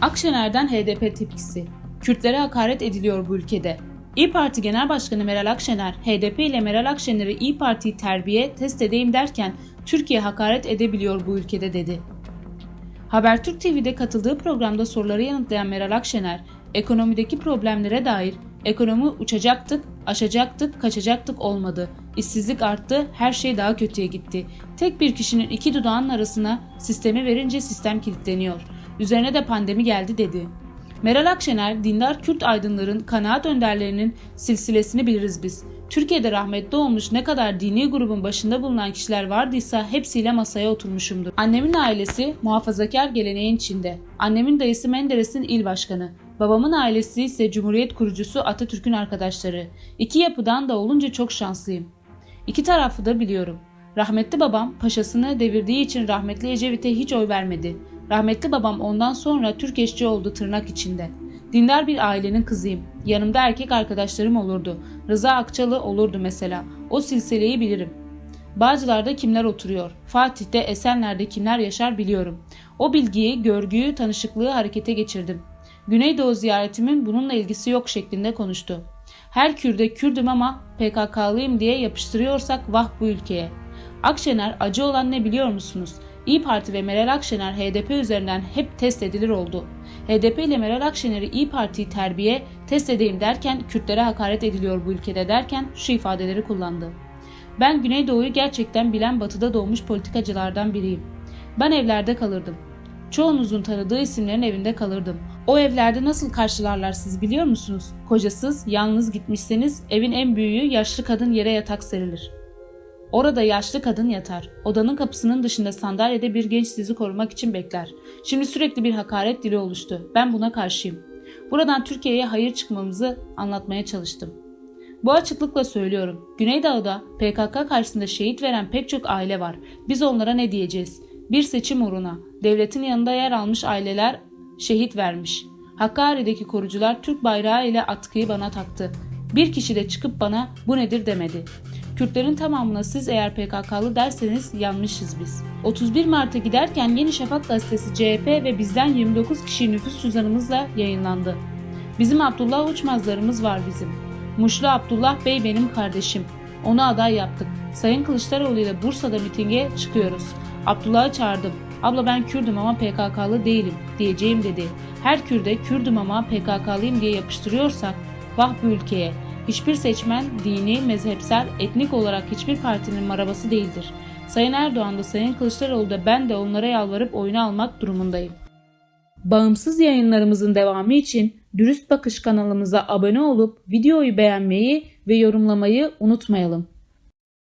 Akşener'den HDP tepkisi. Kürtlere hakaret ediliyor bu ülkede. İyi Parti Genel Başkanı Meral Akşener, HDP ile Meral Akşener'i İyi Parti'yi terbiye, test edeyim derken Türkiye hakaret edebiliyor bu ülkede dedi. Habertürk TV'de katıldığı programda soruları yanıtlayan Meral Akşener, ekonomideki problemlere dair ekonomi uçacaktık, aşacaktık, kaçacaktık olmadı. İşsizlik arttı, her şey daha kötüye gitti. Tek bir kişinin iki dudağının arasına sistemi verince sistem kilitleniyor. Üzerine de pandemi geldi dedi. Meral Akşener, dindar Kürt aydınların, kanaat önderlerinin silsilesini biliriz biz. Türkiye'de rahmetli olmuş ne kadar dini grubun başında bulunan kişiler vardıysa hepsiyle masaya oturmuşumdur. Annemin ailesi muhafazakar geleneğin içinde. Annemin dayısı Menderes'in il başkanı. Babamın ailesi ise Cumhuriyet kurucusu Atatürk'ün arkadaşları. İki yapıdan da olunca çok şanslıyım. İki tarafı da biliyorum. Rahmetli babam paşasını devirdiği için rahmetli Ecevit'e hiç oy vermedi. Rahmetli babam ondan sonra Türk eşçi oldu tırnak içinde. Dindar bir ailenin kızıyım. Yanımda erkek arkadaşlarım olurdu. Rıza Akçalı olurdu mesela. O silsileyi bilirim. Bağcılar'da kimler oturuyor? Fatih'te, Esenler'de kimler yaşar biliyorum. O bilgiyi, görgüyü, tanışıklığı harekete geçirdim. Güneydoğu ziyaretimin bununla ilgisi yok şeklinde konuştu. Her Kürde Kürdüm ama PKK'lıyım diye yapıştırıyorsak vah bu ülkeye. Akşener acı olan ne biliyor musunuz? İyi Parti ve Meral Akşener HDP üzerinden hep test edilir oldu. HDP ile Meral Akşener'i İyi Parti'yi terbiye, test edeyim derken Kürtlere hakaret ediliyor bu ülkede derken şu ifadeleri kullandı. Ben Güneydoğu'yu gerçekten bilen batıda doğmuş politikacılardan biriyim. Ben evlerde kalırdım. Çoğunuzun tanıdığı isimlerin evinde kalırdım. O evlerde nasıl karşılarlar siz biliyor musunuz? Kocasız, yalnız gitmişseniz evin en büyüğü yaşlı kadın yere yatak serilir. Orada yaşlı kadın yatar. Odanın kapısının dışında sandalyede bir genç sizi korumak için bekler. Şimdi sürekli bir hakaret dili oluştu. Ben buna karşıyım. Buradan Türkiye'ye hayır çıkmamızı anlatmaya çalıştım. Bu açıklıkla söylüyorum. Güneydoğu'da PKK karşısında şehit veren pek çok aile var. Biz onlara ne diyeceğiz? Bir seçim uğruna devletin yanında yer almış aileler şehit vermiş. Hakkari'deki korucular Türk bayrağı ile atkıyı bana taktı. Bir kişi de çıkıp bana bu nedir demedi. Kürtlerin tamamına siz eğer PKK'lı derseniz yanmışız biz. 31 Mart'a giderken Yeni Şafak gazetesi CHP ve bizden 29 kişi nüfus cüzdanımızla yayınlandı. Bizim Abdullah Uçmazlarımız var bizim. Muşlu Abdullah Bey benim kardeşim. Onu aday yaptık. Sayın Kılıçdaroğlu ile Bursa'da mitinge çıkıyoruz. Abdullah'ı çağırdım. Abla ben Kürdüm ama PKK'lı değilim diyeceğim dedi. Her Kürde Kürdüm ama PKK'lıyım diye yapıştırıyorsak vah bu ülkeye. Hiçbir seçmen dini, mezhepsel, etnik olarak hiçbir partinin marabası değildir. Sayın Erdoğan da Sayın Kılıçdaroğlu da ben de onlara yalvarıp oyunu almak durumundayım. Bağımsız yayınlarımızın devamı için Dürüst Bakış kanalımıza abone olup videoyu beğenmeyi ve yorumlamayı unutmayalım.